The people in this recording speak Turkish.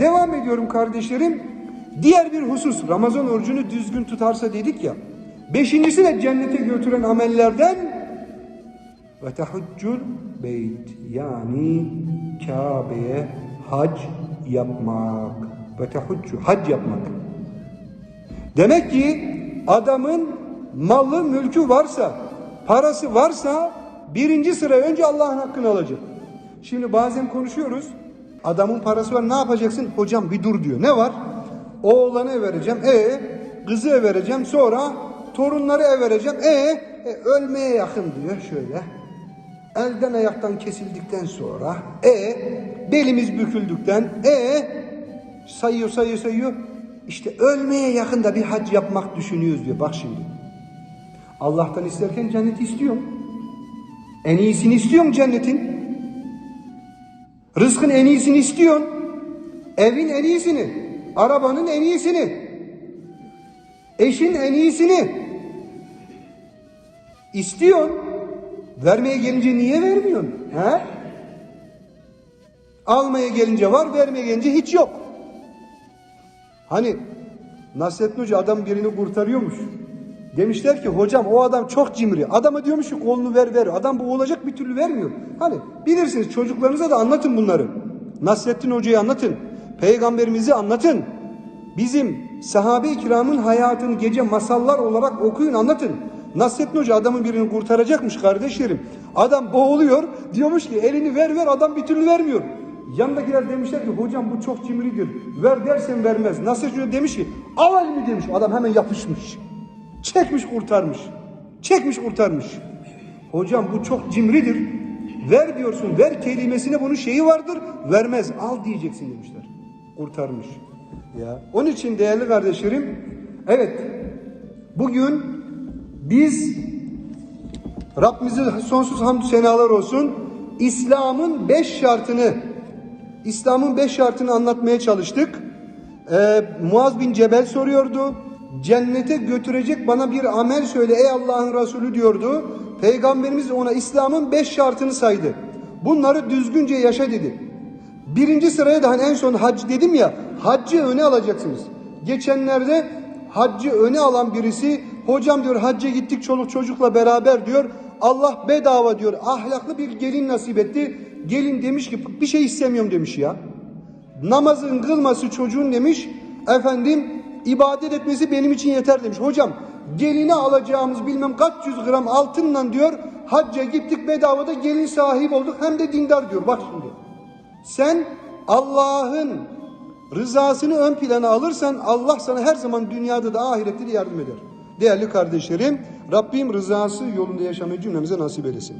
devam ediyorum kardeşlerim. Diğer bir husus Ramazan orucunu düzgün tutarsa dedik ya. Beşincisi de cennete götüren amellerden ve tehuccul beyt yani Kabe'ye hac yapmak ve tehuccu hac yapmak. Demek ki adamın malı mülkü varsa, parası varsa birinci sıraya önce Allah'ın hakkını alacak. Şimdi bazen konuşuyoruz. Adamın parası var ne yapacaksın? Hocam bir dur diyor. Ne var? Oğlanı vereceğim. E kızı vereceğim. Sonra torunları vereceğim. E, e ölmeye yakın diyor şöyle. Elden ayaktan kesildikten sonra e belimiz büküldükten e sayıyor sayıyor sayıyor. İşte ölmeye yakında bir hac yapmak düşünüyoruz diyor. Bak şimdi. Allah'tan isterken cenneti istiyorum. En iyisini istiyorum cennetin. Rızkın en iyisini istiyorsun. Evin en iyisini. Arabanın en iyisini. Eşin en iyisini. İstiyorsun. Vermeye gelince niye vermiyorsun? He? Almaya gelince var, vermeye gelince hiç yok. Hani Nasrettin Hoca adam birini kurtarıyormuş. Demişler ki hocam o adam çok cimri. Adama diyormuş ki kolunu ver ver. Adam bu olacak bir türlü vermiyor. Hani bilirsiniz çocuklarınıza da anlatın bunları. Nasrettin Hoca'yı anlatın. Peygamberimizi anlatın. Bizim sahabe-i kiramın hayatını gece masallar olarak okuyun anlatın. Nasrettin Hoca adamın birini kurtaracakmış kardeşlerim. Adam boğuluyor. Diyormuş ki elini ver ver adam bir türlü vermiyor. Yandakiler demişler ki hocam bu çok cimridir. Ver dersen vermez. Nasrettin Hoca demiş ki al elini demiş. Adam hemen yapışmış. Çekmiş kurtarmış. Çekmiş kurtarmış. Hocam bu çok cimridir. Ver diyorsun. Ver kelimesine bunun şeyi vardır. Vermez. Al diyeceksin demişler. Kurtarmış. Ya. Onun için değerli kardeşlerim evet bugün biz Rabbimize sonsuz hamdü senalar olsun. İslam'ın beş şartını İslam'ın beş şartını anlatmaya çalıştık. Ee, Muaz bin Cebel soruyordu. Cennete götürecek bana bir amel söyle ey Allah'ın Resulü diyordu. Peygamberimiz ona İslam'ın beş şartını saydı. Bunları düzgünce yaşa dedi. Birinci sıraya da hani en son hac dedim ya haccı öne alacaksınız. Geçenlerde haccı öne alan birisi hocam diyor hacca gittik çoluk çocukla beraber diyor. Allah bedava diyor ahlaklı bir gelin nasip etti. Gelin demiş ki bir şey istemiyorum demiş ya. Namazın kılması çocuğun demiş. Efendim ibadet etmesi benim için yeter demiş. Hocam gelini alacağımız bilmem kaç yüz gram altınla diyor hacca gittik bedavada gelin sahip olduk hem de dindar diyor. Bak şimdi. Sen Allah'ın rızasını ön plana alırsan Allah sana her zaman dünyada da ahirette de yardım eder. Değerli kardeşlerim Rabbim rızası yolunda yaşamayı cümlemize nasip eylesin.